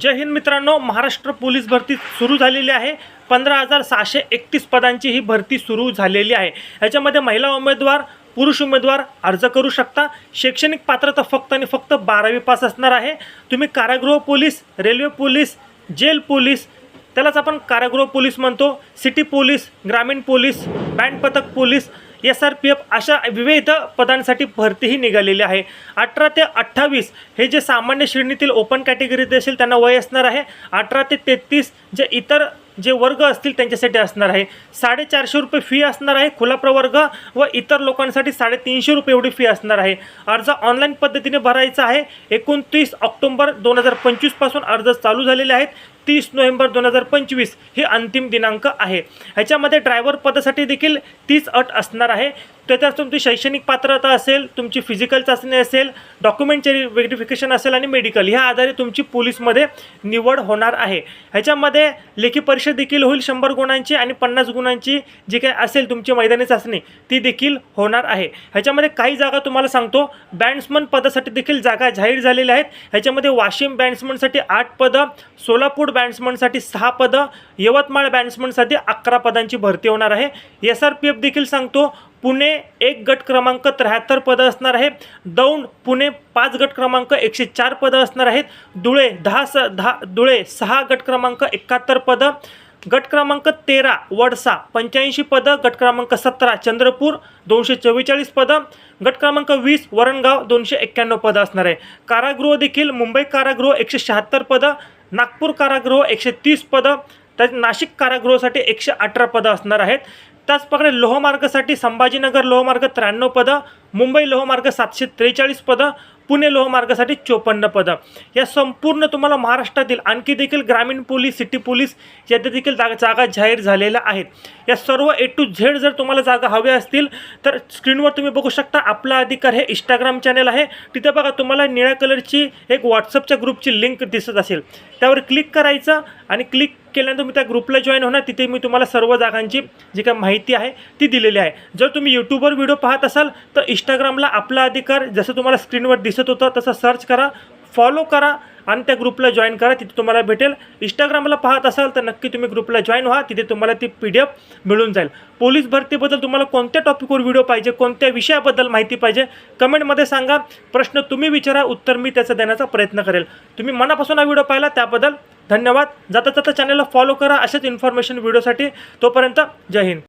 जय हिंद मित्रांनो महाराष्ट्र पोलीस भरती सुरू झालेली आहे. पंधरा हजार सहाशे एकतीस पदांची ही भरती सुरू झालेली आहे. याच्यामध्ये महिला उमेदवार पुरुष उमेदवार अर्ज करू शकता. शैक्षणिक पात्रता फक्त आणि फक्त बारावी पास असणार आहे. तुम्ही कारागृह police railway police jail police त्यालाच आपण कारागृह पोलीस म्हणतो. सिटी पोलीस ग्रामीण पोलीस बँड पथक police S R P F अशा विविध पदांसाठी भरतीही निघालेली आहे. अठरा ते अठ्ठावीस हे जे सामान्य श्रेणीतील ओपन कॅटेगरीत असेल त्यांना वय असणार आहे. अठरा ते तेहतीस जे इतर जे वर्ग असतील त्यांच्यासाठी असणार आहे. साडेचारशे रुपये फी असणार आहे खुला प्रवर्ग व इतर लोकांसाठी साडेतीनशे रुपये एवढी फी असणार आहे. अर्ज ऑनलाईन पद्धतीने भरायचा आहे. एकोणतीस ऑक्टोंबर दोन हजार पंचवीसपासून अर्ज चालू झालेले आहेत. तीस नोव्हेंबर दोन हजार पंचवीस हे अंतिम दिनांक आहे. ह्याच्यामध्ये ड्रायव्हर पदासाठी देखील तीच अट असणार आहे. त्याच्यात तुमची शैक्षणिक पात्रता असेल तुमची फिजिकल चाचणी असेल डॉक्युमेंटचे व्हेरिफिकेशन असेल आणि मेडिकल ह्या आधारे तुमची पोलीसमध्ये निवड होणार आहे. ह्याच्यामध्ये लेखी परीक्षा देखील होईल शंभर गुणांची आणि पन्नास गुणांची जी काही असेल तुमची मैदानी चाचणी ती देखील होणार आहे. ह्याच्यामध्ये काही जागा तुम्हाला सांगतो. बँड्समन पदासाठी देखील जागा जाहीर झालेल्या आहेत. ह्याच्यामध्ये वाशिम बँड्समनसाठी आठ पदं सोलापूर बॅट्समनसाठी सहा पदं यवतमाळ बॅट्समनसाठी अकरा पदांची भरती होणार आहे. एस आर पी एफ देखील सांगतो पुणे एक गट क्रमांक त्र्याहत्तर पदं असणार आहे. दौंड पुणे पाच गट क्रमांक एकशे चार पदं असणार आहेत. धुळे दहा स दहा धुळे सहा गट क्रमांक एकाहत्तर पदं गट क्रमांक तेरा वडसा पंच्याऐंशी पदं गट क्रमांक सतरा चंद्रपूर दोनशे चव्वेचाळीस पदं गट क्रमांक वीस वरणगाव दोनशे एक्क्याण्णव पदं असणार आहे. कारागृह देखील मुंबई कारागृह एकशे शहात्तर पदं नागपूर कारागृह एकशे तीस पदं तर नाशिक कारागृहासाठी एकशे अठरा पदं असणार आहेत. त्याचप्रकारे लोहमार्गासाठी संभाजीनगर लोहमार्ग त्र्याण्णव पदं मुंबई लोहमार्ग सातशे त्रेचाळीस पदं पुणे लोहमार्गासाठी चोपन्न पदं. या संपूर्ण तुम्हाला महाराष्ट्रातील आणखी देखील ग्रामीण पोलीस सिटी पोलीस याच्या देखील जागा जागा जाहीर झालेल्या आहेत. या सर्व ए टू झेड जर तुम्हाला जागा हव्या असतील तर स्क्रीनवर तुम्ही बघू शकता आपला अधिकार हे इंस्टाग्राम चॅनल आहे. तिथे बघा तुम्हाला निळ्या कलरची एक व्हॉट्सअपच्या ग्रुपची लिंक दिसत असेल. त्यावर क्लिक करायचं आणि क्लिक केल्यानंतर मी त्या ग्रुपला जॉईन होणार तिथे मी तुम्हाला सर्व जागांची जी काही माहिती आहे ती दिलेली आहे. जर तुम्ही यूट्यूबवर व्हिडिओ पाहत असाल तर इंस्टाग्रामला आपला अधिकार जसं तुम्हाला स्क्रीनवर दिसत होतं तसं सर्च करा फॉलो करा आणि त्या ग्रुपला जॉईन करा तिथे तुम्हाला भेटेल. इंस्टाग्रामला पाहत असाल तर नक्की तुम्ही ग्रुपला जॉईन व्हा तिथे तुम्हाला ती पी डी एफ मिळून जाईल. पोलीस भरतीबद्दल तुम्हाला कोणत्या टॉपिकवर व्हिडिओ पाहिजे कोणत्या विषयाबद्दल माहिती पाहिजे कमेंटमध्ये सांगा. प्रश्न तुम्ही विचारा उत्तर मी त्याचं देण्याचा प्रयत्न करेल. तुम्ही मनापासून हा व्हिडिओ पाहिला त्याबद्दल धन्यवाद. जाता जाता चॅनलला फॉलो करा अशाच इन्फॉर्मेशन व्हिडिओसाठी तोपर्यंत जय हिंद.